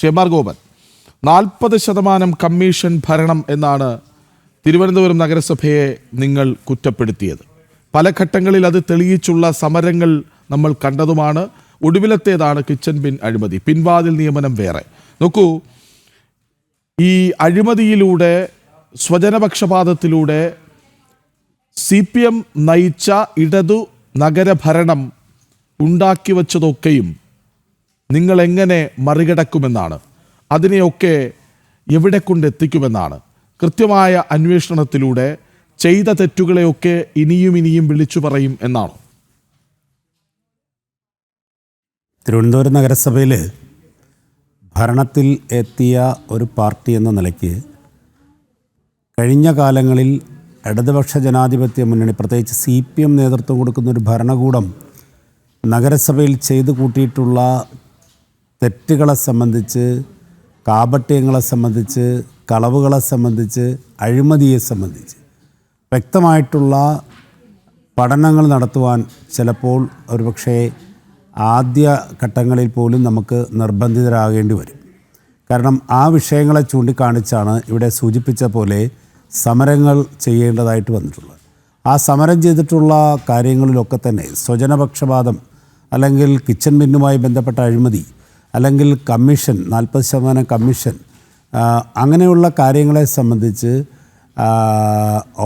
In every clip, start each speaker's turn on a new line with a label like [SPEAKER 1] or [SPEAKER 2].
[SPEAKER 1] ഷെമാർ ഗോപൻ. നാൽപ്പത് ശതമാനം കമ്മീഷൻ ഭരണം എന്നാണ് തിരുവനന്തപുരം നഗരസഭയെ നിങ്ങൾ കുറ്റപ്പെടുത്തിയത്. പല ഘട്ടങ്ങളിൽ അത് തെളിയിച്ചുള്ള സമരങ്ങൾ നമ്മൾ കണ്ടതുമാണ്. ഒടുവിലത്തേതാണ് കിച്ചൻ ബിൻ അഴിമതി. പിൻവാതിൽ നിയമനം വേറെ. നോക്കൂ ഈ അഴിമതിയിലൂടെ സ്വജനപക്ഷപാതത്തിലൂടെ സി പി എം നയിച്ച ഇടതു നഗരഭരണം ഉണ്ടാക്കി വച്ചതൊക്കെയും നിങ്ങൾ എങ്ങനെ മറികടക്കുമെന്നാണ്. അതിനെയൊക്കെ എവിടെ കൊണ്ടെത്തിക്കുമെന്നാണ്. കൃത്യമായ അന്വേഷണത്തിലൂടെ ചെയ്ത തെറ്റുകളെയൊക്കെ ഇനിയും ഇനിയും വിളിച്ചു പറയും എന്നാണ്.
[SPEAKER 2] തിരുവനന്തപുരം നഗരസഭയിൽ ഭരണത്തിൽ എത്തിയ ഒരു പാർട്ടി എന്ന നിലയ്ക്ക് കഴിഞ്ഞ കാലങ്ങളിൽ ഇടതുപക്ഷ ജനാധിപത്യ മുന്നണി പ്രത്യേകിച്ച് സി പി എം നേതൃത്വം കൊടുക്കുന്ന ഒരു ഭരണകൂടം നഗരസഭയിൽ ചെയ്തു കൂട്ടിയിട്ടുള്ള തെറ്റുകളെ സംബന്ധിച്ച് കാപട്യങ്ങളെ സംബന്ധിച്ച് കളവുകളെ സംബന്ധിച്ച് അഴിമതിയെ സംബന്ധിച്ച് വ്യക്തമായിട്ടുള്ള പഠനങ്ങൾ നടത്തുവാൻ ചിലപ്പോൾ ഒരുപക്ഷേ ആദ്യ ഘട്ടങ്ങളിൽ പോലും നമുക്ക് നിർബന്ധിതരാകേണ്ടി വരും. കാരണം ആ വിഷയങ്ങളെ ചൂണ്ടിക്കാണിച്ചാണ് ഇവിടെ സൂചിപ്പിച്ച പോലെ സമരങ്ങൾ ചെയ്യേണ്ടതായിട്ട് വന്നിട്ടുള്ളത്. ആ സമരം ചെയ്തിട്ടുള്ള കാര്യങ്ങളിലൊക്കെ തന്നെ സ്വജനപക്ഷപാതം അല്ലെങ്കിൽ കിച്ചൺ ബിന്നുമായി ബന്ധപ്പെട്ട അഴിമതി അല്ലെങ്കിൽ കമ്മീഷൻ നാൽപ്പത് ശതമാനം കമ്മീഷൻ അങ്ങനെയുള്ള കാര്യങ്ങളെ സംബന്ധിച്ച്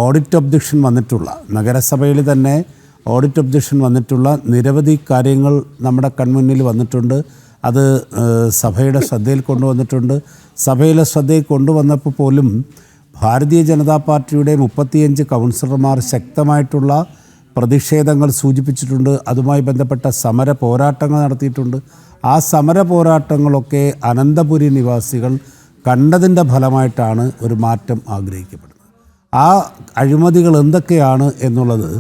[SPEAKER 2] ഓഡിറ്റ് ഒബ്ജക്ഷൻ വന്നിട്ടുള്ള നഗരസഭയിൽ തന്നെ ഓഡിറ്റ് ഒബ്ജക്ഷൻ വന്നിട്ടുള്ള നിരവധി കാര്യങ്ങൾ നമ്മുടെ കൺമുന്നിൽ വന്നിട്ടുണ്ട്. അത് സഭയുടെ ശ്രദ്ധയിൽ കൊണ്ടുവന്നിട്ടുണ്ട്. സഭയിലെ ശ്രദ്ധയിൽ കൊണ്ടുവന്നപ്പോൾ പോലും ഭാരതീയ ജനതാ പാർട്ടിയുടെ മുപ്പത്തിയഞ്ച് കൗൺസിലർമാർ ശക്തമായിട്ടുള്ള പ്രതിഷേധങ്ങൾ സൂചിപ്പിച്ചിട്ടുണ്ട്. അതുമായി ബന്ധപ്പെട്ട സമര പോരാട്ടങ്ങൾ നടത്തിയിട്ടുണ്ട്. ആ സമര പോരാട്ടങ്ങളൊക്കെ അനന്തപുരി നിവാസികൾ കണ്ടതിന്റെ ഫലമായിട്ടാണ് ഒരു മാറ്റം ആഗ്രഹിക്കപ്പെടുന്നത്. ആ അഴിമതികൾ എന്തൊക്കെയാണ് എന്നുള്ളത്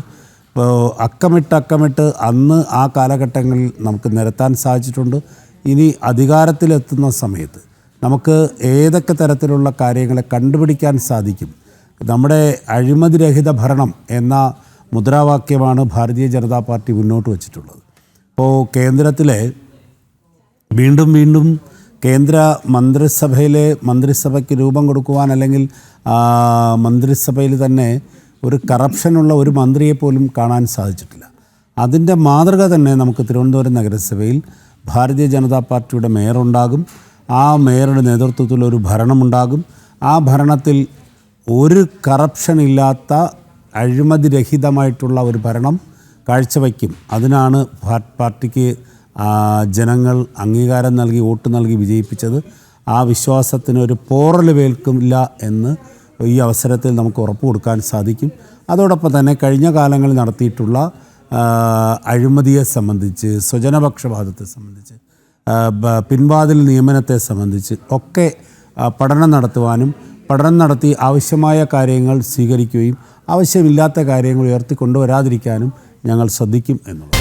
[SPEAKER 2] ഇപ്പോൾ അക്കമിട്ട് അക്കമിട്ട് അന്ന് ആ കാലഘട്ടങ്ങളിൽ നമുക്ക് നിരത്താൻ സാധിച്ചിട്ടുണ്ട്. ഇനി അധികാരത്തിലെത്തുന്ന സമയത്ത് നമുക്ക് ഏതൊക്കെ തരത്തിലുള്ള കാര്യങ്ങളെ കണ്ടുപിടിക്കാൻ സാധിക്കും? നമ്മുടെ അഴിമതിരഹിത ഭരണം എന്ന മുദ്രാവാക്യമാണ് ഭാരതീയ ജനതാ പാർട്ടി മുന്നോട്ട് വച്ചിട്ടുള്ളത്. ഇപ്പോൾ കേന്ദ്രത്തിലെ വീണ്ടും വീണ്ടും കേന്ദ്ര മന്ത്രിസഭയിലെ മന്ത്രിസഭയ്ക്ക് രൂപം കൊടുക്കുവാൻ അല്ലെങ്കിൽ മന്ത്രിസഭയിൽ തന്നെ ഒരു കറപ്ഷനുള്ള ഒരു മന്ത്രിയെ പോലും കാണാൻ സാധിച്ചിട്ടില്ല. അതിന്റെ മാതൃക തന്നെ നമുക്ക് തിരുവനന്തപുരം നഗരസഭയിൽ ഭാരതീയ ജനതാ പാർട്ടിയുടെ മേയറുണ്ടാകും. ആ മേയറുടെ നേതൃത്വത്തിൽ ഒരു ഭരണമുണ്ടാകും. ആ ഭരണത്തിൽ ഒരു കറപ്ഷൻ ഇല്ലാത്ത അഴിമതിരഹിതമായിട്ടുള്ള ഒരു ഭരണം കാഴ്ചവയ്ക്കും. അതിനാണ് പാർട്ടിക്ക് ജനങ്ങൾ അംഗീകാരം നൽകി വോട്ട് നൽകി വിജയിപ്പിച്ചത് ആ വിശ്വാസത്തിന് ഒരു പോറൽ വേൽക്കില്ല എന്ന് ഈ അവസരത്തിൽ നമുക്ക് ഉറപ്പ് കൊടുക്കാൻ സാധിക്കും. അതോടൊപ്പം തന്നെ കഴിഞ്ഞ കാലങ്ങളിൽ നടത്തിയിട്ടുള്ള അഴിമതിയെ സംബന്ധിച്ച് സ്വജനപക്ഷപാതത്തെ സംബന്ധിച്ച് പിൻവാതിൽ നിയമനത്തെ സംബന്ധിച്ച് ഒക്കെ പഠനം നടത്തുവാനും പഠനം നടത്തി ആവശ്യമായ കാര്യങ്ങൾ സ്വീകരിക്കുകയും ആവശ്യമില്ലാത്ത കാര്യങ്ങൾ ഉയർത്തിക്കൊണ്ടുവരാതിരിക്കാനും ഞങ്ങൾ ശ്രദ്ധിക്കും എന്നുള്ളത്.